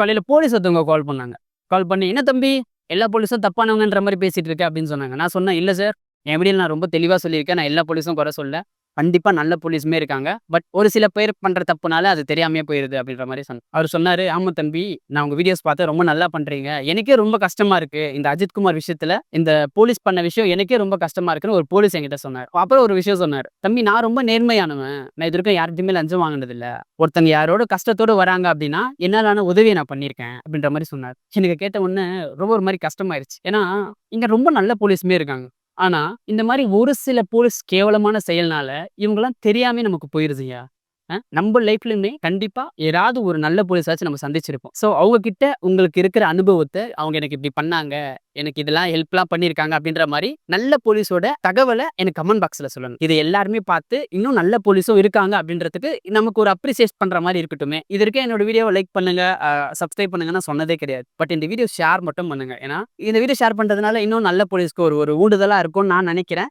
காலையில போலீஸ் ஒருத்தவங்க கால் பண்ணாங்க. கால் பண்ணி என்ன தம்பி? எல்லா போலீஸும் தப்பானவங்கன்ற மாதிரி பேசிட்டு இருக்கேன் அப்படின்னு சொன்னாங்க. நான் சொன்னேன் இல்லை சார் என் வீடியோல நான் ரொம்ப தெளிவா சொல்லியிருக்கேன். நான் எல்லா போலீஸும் குறை சொல்ல கண்டிப்பாக நல்ல போலீஸுமே இருக்காங்க. பட் ஒரு சில பேர் பண்ணுற தப்புனால அது தெரியாமே போயிருது அப்படின்ற மாதிரி சொன்னார் அவர் சொன்னார் ஆமாம் தம்பி நான் உங்கள் வீடியோஸ் பார்த்து ரொம்ப நல்லா பண்ணுறீங்க எனக்கே ரொம்ப கஷ்டமாக இருக்குது இந்த அஜித்குமார் விஷயத்தில் இந்த போலீஸ் பண்ண விஷயம் எனக்கே ரொம்ப கஷ்டமாக இருக்குன்னு ஒரு போலீஸ் என்கிட்ட சொன்னார். அப்புறம் ஒரு விஷயம் சொன்னார். தம்பி நான் ரொம்ப நேர்மையானவன். நான் இது வரைக்கும் யார்கிட்டயுமே லஞ்சம் வாங்கினது ஒருத்தங்க யாரோட கஷ்டத்தோட வராங்க அப்படின்னா என்னாலான உதவியை நான் பண்ணியிருக்கேன். அப்படின்ற மாதிரி சொன்னார். எனக்கு கேட்ட உடனே ரொம்ப ஒரு மாதிரி கஷ்டமாயிருச்சு. ஏன்னா இங்கே ரொம்ப நல்ல போலீஸுமே இருக்காங்க. ஆனா இந்த மாதிரி ஒரு சில போலீஸ் கேவலமான செயல்னால இவங்கெல்லாம் தெரியாம நமக்கு போயிருதுயா ஐயா. நம்ம லைஃப்லயுமே கண்டிப்பா ஏதாவது ஒரு நல்ல போலீஸாச்சும் நம்ம சந்திச்சிருப்போம். ஸோ அவங்க கிட்ட உங்களுக்கு இருக்கிற அனுபவத்தை அவங்க எனக்கு இப்படி பண்ணாங்க எனக்கு இதெல்லாம் ஹெல்ப்லாம் பண்ணியிருக்காங்க அப்படின்ற மாதிரி நல்ல போலீஸோட தகவலை எனக்கு கமெண்ட் பாக்ஸில் சொல்லணும். இது எல்லாருமே பார்த்து இன்னும் நல்ல போலீஸும் இருக்காங்க அப்படின்றதுக்கு நமக்கு ஒரு அப்ரிசியேட் பண்ணுற மாதிரி இருக்கட்டுமே. இது இருக்க என்னோட வீடியோவை லைக் பண்ணுங்க சப்ஸ்கிரைப் பண்ணுங்கன்னா சொன்னதே கிடையாது. பட் இந்த வீடியோ ஷேர் மட்டும் பண்ணுங்க. ஏன்னா இந்த வீடியோ ஷேர் பண்ணுறதுனால இன்னும் நல்ல போலீஸ்க்கு ஒரு ஒரு ஊண்டுதலாக இருக்கும்னு நான் நினைக்கிறேன்.